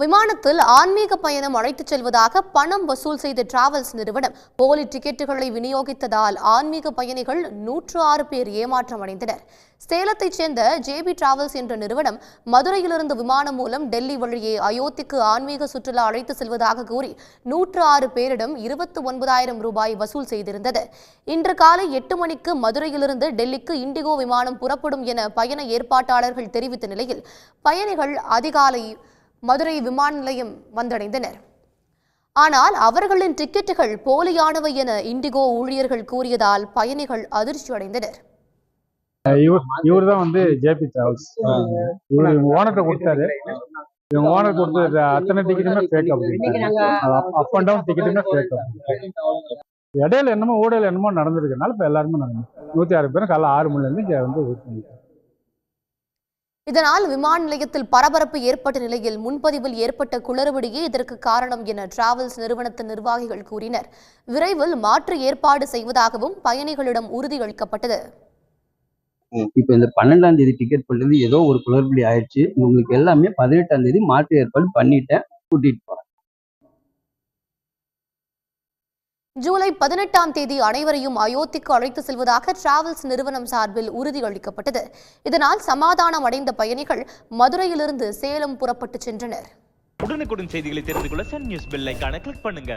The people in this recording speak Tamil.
விமானத்தில் ஆன்மீக பயணம் அழைத்துச் செல்வதாக பணம் வசூல் செய்த டிராவல்ஸ் நிறுவனம் போலி டிக்கெட்டுகளை விநியோகித்ததால் ஆன்மீக பயணிகள் நூற்று ஆறு பேர் ஏமாற்றம் அடைந்தனர். சேலத்தைச் சேர்ந்த ஜேபி டிராவல்ஸ் என்ற நிறுவனம் மதுரையிலிருந்து விமானம் மூலம் டெல்லி வழியே அயோத்திக்கு ஆன்மீக சுற்றுலா அழைத்து செல்வதாக கூறி நூற்று ஆறு பேரிடம் இருபத்து ஒன்பதாயிரம் ரூபாய் வசூல் செய்திருந்தது. இன்று காலை எட்டு மணிக்கு மதுரையிலிருந்து டெல்லிக்கு இண்டிகோ விமானம் புறப்படும் என பயண ஏற்பாட்டாளர்கள் தெரிவித்த நிலையில் பயணிகள் அதிகாலை மதுரை விமான நிலையம் வந்தடைந்தனர். ஆனால் அவர்களின் டிக்கெட்டுகள் போலியானவை என இண்டிகோ ஊழியர்கள் கூறியதால் பயணிகள் அதிர்ச்சி அடைந்தனர். இவர் தான் வந்து ஜேபி டிராவல்ஸ். இவர் இவங்க ஓனர்கிட்ட கொடுத்தாரு. இவங்க ஓனர் கொடுத்த அத்தனை டிக்கெட்டுமே ஃபேக் அப்படின்னு அப் அண்ட் டவுன் டிக்கெட்டுமே ஃபேக் இடையில என்னமோ ஊடையில என்னமோ நடந்திருக்கனால இப்போ எல்லாருமே நடந்து நூற்றி ஆறு பேரும் காலைல ஆறு மணிலேருந்து வந்து வெயிட் பண்ணிட்டு இதனால் விமான நிலையத்தில் பரபரப்பு ஏற்பட்ட நிலையில் முன்பதிவில் ஏற்பட்ட குளறுபடியே இதற்கு காரணம் என டிராவல்ஸ் நிறுவனத்தின் நிர்வாகிகள் கூறினர். விரைவில் மாற்று ஏற்பாடு செய்வதாகவும் பயணிகளிடம் உறுதியளிக்கப்பட்டது இப்போ இந்த பன்னெண்டாம் தேதி டிக்கெட் பண்ணுறது ஏதோ ஒரு குளறுபடி ஆயிடுச்சு. உங்களுக்கு எல்லாமே பதினெட்டாம் தேதி மாற்று ஏற்பாடு பண்ணிட்டேன். கூட்டிட்டு ஜூலை பதினெட்டாம் தேதி அனைவரையும் அயோத்திக்கு அழைத்து செல்வதாக டிராவல்ஸ் நிறுவனம் சார்பில் உறுதியளிக்கப்பட்டது. இதனால் சமாதானம் அடைந்த பயணிகள் மதுரையிலிருந்து சேலம் புறப்பட்டு சென்றனர். உடனுக்குடன் செய்திகளை தெரிந்து கொள்ள சன் நியூஸ் பெல் கிளிக் பண்ணுங்க.